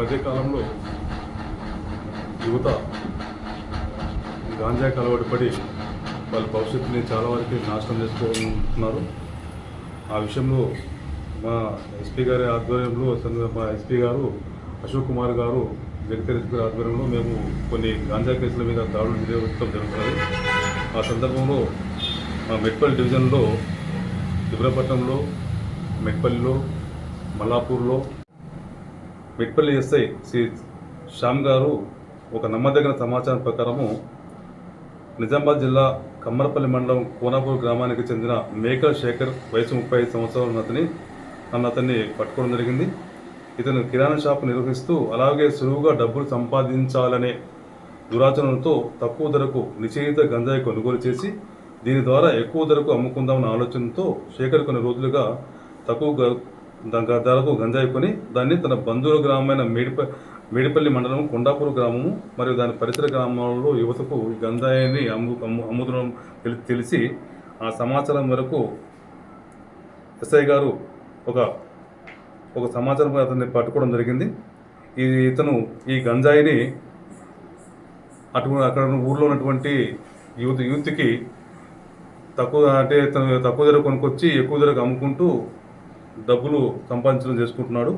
మధ్యకాలంలో యువత గాంజాకి అలవాటు పడి వాళ్ళ భవిష్యత్తుని చాలా వరకు నాశనం చేసుకుంటున్నారు ఆ విషయంలో మా ఎస్పీ గారి ఆధ్వర్యంలో మా ఎస్పీ గారు అశోక్ కుమార్ గారు జగతీష్ గారి ఆధ్వర్యంలో మేము కొన్ని గాంజా కేసుల మీద దాడులు నిర్వహించడం జరుగుతుంది ఆ సందర్భంలో మా మెట్పల్లి డివిజన్లో ఇబ్రపట్నంలో మెట్పల్లిలో మల్లాపూర్లో మెట్పల్లి ఎస్ఐ శ్రీ శ్యామ్ గారు ఒక నమ్మదగిన సమాచారం ప్రకారము నిజామాబాద్ జిల్లా కమ్మరపల్లి మండలం కోనాపూర్ గ్రామానికి చెందిన మేకల్ శేఖర్ వయసు ముప్పై ఐదు సంవత్సరాలు ఉన్న అతని నన్ను అతన్ని పట్టుకోవడం జరిగింది. ఇతను కిరాణా షాప్ నిర్వహిస్తూ అలాగే సులువుగా డబ్బులు సంపాదించాలనే దురాచరణతో తక్కువ ధరకు నిషేధిత గంజాయి కొనుగోలు చేసి దీని ద్వారా ఎక్కువ ధరకు అమ్ముకుందామన్న ఆలోచనతో శేఖర్ కొన్ని రోజులుగా తక్కువ ధరకు గంజాయి కొని దాన్ని తన బంధువుల గ్రామమైన మేడిప మేడిపల్లి మండలం కొండాపూర్ గ్రామము మరియు దాని పరిసర గ్రామంలో యువతకు ఈ గంజాయిని అమ్ము అమ్ము అమ్ముదడం తెలి- తెలిసి ఆ సమాచారం మేరకు ఎస్ఐ గారు ఒక ఒక సమాచారం అతన్ని పట్టుకోవడం జరిగింది. ఈ ఇతను ఈ గంజాయిని అటు అక్కడ ఊర్లో ఉన్నటువంటి యూత్ యూత్కి తక్కువ అంటే తక్కువ ధర కొనుక్కొచ్చి ఎక్కువ ధరకు అమ్ముకుంటూ డబ్బులు సంపాదించడం చేసుకుంటున్నాడు.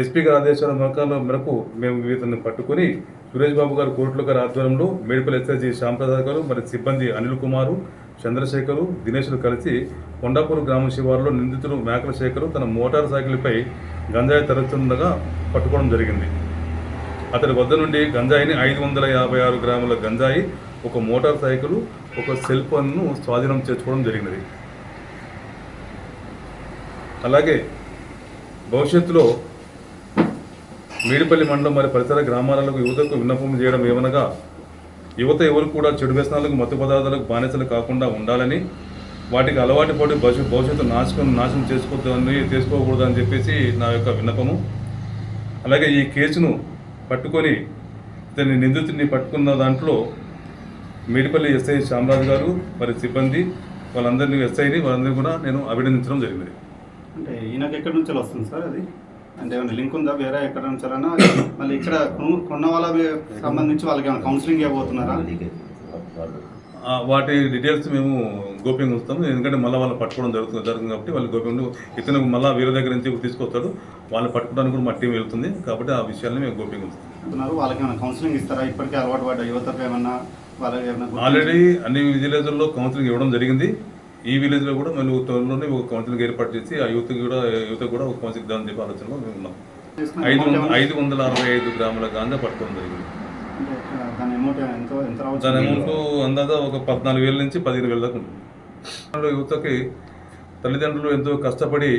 ఎస్పీ గారి ఆదేశాల మేరకు మేరకు మేము ఇతన్ని పట్టుకొని సురేష్ బాబు గారు కోర్టుల గారి ఆధ్వర్యంలో మేడిపల్లి ఎస్ఐజీ శ్యాంప్రసాద్ గారు మరి సిబ్బంది అనిల్ కుమారు చంద్రశేఖరు దినేష్లు కలిసి కొండాపూర్ గ్రామ శివారులో నిందితుడు మేకల శేఖరు తన మోటార్ సైకిల్పై గంజాయి తరచుండగా పట్టుకోవడం జరిగింది. అతని వద్ద నుండి గంజాయిని ఐదు వందల యాభై ఆరు గ్రాముల గంజాయి ఒక మోటార్ సైకిల్ ఒక సెల్ ఫోన్ను స్వాధీనం చేసుకోవడం జరిగినది. అలాగే భవిష్యత్తులో మేడిపల్లి మండలం మరి పరిసర గ్రామాలకు యువతకు విన్నపం చేయడం ఏమనగా యువత ఎవరు కూడా చెడు వ్యసనాలకు మత్తు పదార్థాలకు బానిసలు కాకుండా ఉండాలని వాటికి అలవాటు పడి భవిష్యత్ భవిష్యత్తు నాశనం నాశనం చేసుకోవద్దని చేసుకోకూడదని చెప్పేసి నా యొక్క విన్నపము. అలాగే ఈ కేసును పట్టుకొని ఇతని నిందితుడిని పట్టుకున్న దాంట్లో మేడిపల్లి ఎస్ఐ శ్యామరాజు గారు మరి సిబ్బంది వాళ్ళందరినీ ఎస్ఐని వాళ్ళందరినీ కూడా నేను అభినందించడం జరిగింది. అంటే ఈయనకి ఎక్కడి నుంచి వస్తుంది సార్ అది? అంటే ఏమైనా లింక్ ఉందా? వేరే ఎక్కడ నుంచాలన్నా మళ్ళీ ఇక్కడ కొను- కొన్న వాళ్ళ సంబంధించి వాళ్ళకి ఏమైనా కౌన్సిలింగ్ ఇవ్వబోతున్నారా? వాటి డీటెయిల్స్ మేము గోప్యంగా ఉంచుతాము. ఎందుకంటే మళ్ళీ వాళ్ళని పట్టుకోవడం జరుగుతుంది జరుగుతుంది కాబట్టి వాళ్ళు గోప్యంగా ఇతను మళ్ళీ వీరి దగ్గర నుంచి తీసుకొస్తాడు. వాళ్ళని పట్టుకోవడానికి కూడా మా టీం వెళ్తుంది. కాబట్టి ఆ విషయాన్ని మేము గోప్యంగా ఉంచుతాం. వాళ్ళకి ఏమైనా కౌన్సిలింగ్ ఇస్తారా? ఇప్పటికే అలవాటు పడ్డ యువతకు ఏమన్నా వాళ్ళకి ఆల్రెడీ అన్ని విలేజ్లలో కౌన్సిలింగ్ ఇవ్వడం జరిగింది. ఈ విలేజ్లో కూడా మళ్ళీ త్వరలోనే ఒక కౌన్సిలింగ్ ఏర్పాటు చేసి ఆ యూత్ కూడా యువత కూడా ఒక కౌన్సిలింగ్ ఇద్దామని చెప్పి ఆలోచనలో మేము ఉన్నాం. ఐదు ఐదు వందల అరవై ఐదు గ్రాముల గాంజా పట్టుకోవడం జరిగింది దాని అమౌంట్ అందాజా ఒక పద్నాలుగు వేల నుంచి పదిహేను వేల దాకా ఉంటుంది. యువతకి తల్లిదండ్రులు ఎంతో కష్టపడి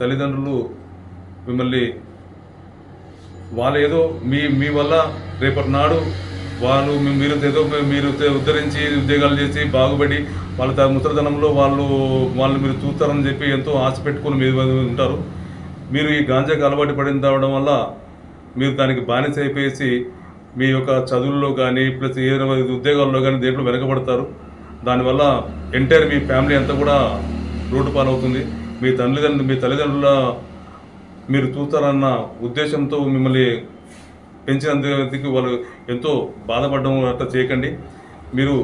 తల్లిదండ్రులు మిమ్మల్ని వాళ్ళు ఏదో మీ మీ వల్ల రేపటి నాడు వాళ్ళు మీరు ఏదో మీరు ఉద్ధరించి ఉద్యోగాలు చేసి బాగుపడి వాళ్ళ త- ముసలితనంలో వాళ్ళు వాళ్ళు మీరు చూస్తారని చెప్పి ఎంతో ఆశ పెట్టుకొని మీరు ఉంటారు. మీరు ఈ గాంజాకి అలవాటు పడిన తావడం వల్ల మీరు దానికి బానిస అయిపోయేసి మీ యొక్క చదువుల్లో కానీ ప్లస్ ఏ ఉద్యోగాల్లో కానీ దేంట్లో వెనకబడతారు. దానివల్ల ఎంటైర్ మీ ఫ్యామిలీ అంతా కూడా రోడ్డు పాలవుతుంది. మీ తల్లిదండ్రులు మీ తల్లిదండ్రుల మీరు చూస్తారన్న ఉద్దేశంతో మిమ్మల్ని పెంచినందుకు వాళ్ళు ఎంతో బాధపడడం అట్లా చేయకండి. మీరు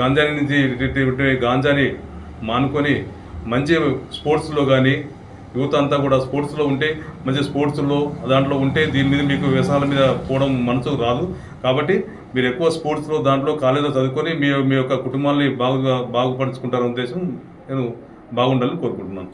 గాంజాని నుంచి గాంజాని మానుకొని మంచి స్పోర్ట్స్లో కానీ యువత అంతా కూడా స్పోర్ట్స్లో ఉంటే మంచి స్పోర్ట్స్లో దాంట్లో ఉంటే దీని మీద మీకు వ్యసనాల మీద పోవడం మనసుకు రాదు. కాబట్టి మీరు ఎక్కువ స్పోర్ట్స్లో దాంట్లో కాలేజీలో చదువుకొని మీ మీ యొక్క కుటుంబాన్ని బాగుగా బాగుపరుచుకుంటారనే ఉద్దేశం నేను బాగుండాలని కోరుకుంటున్నాను.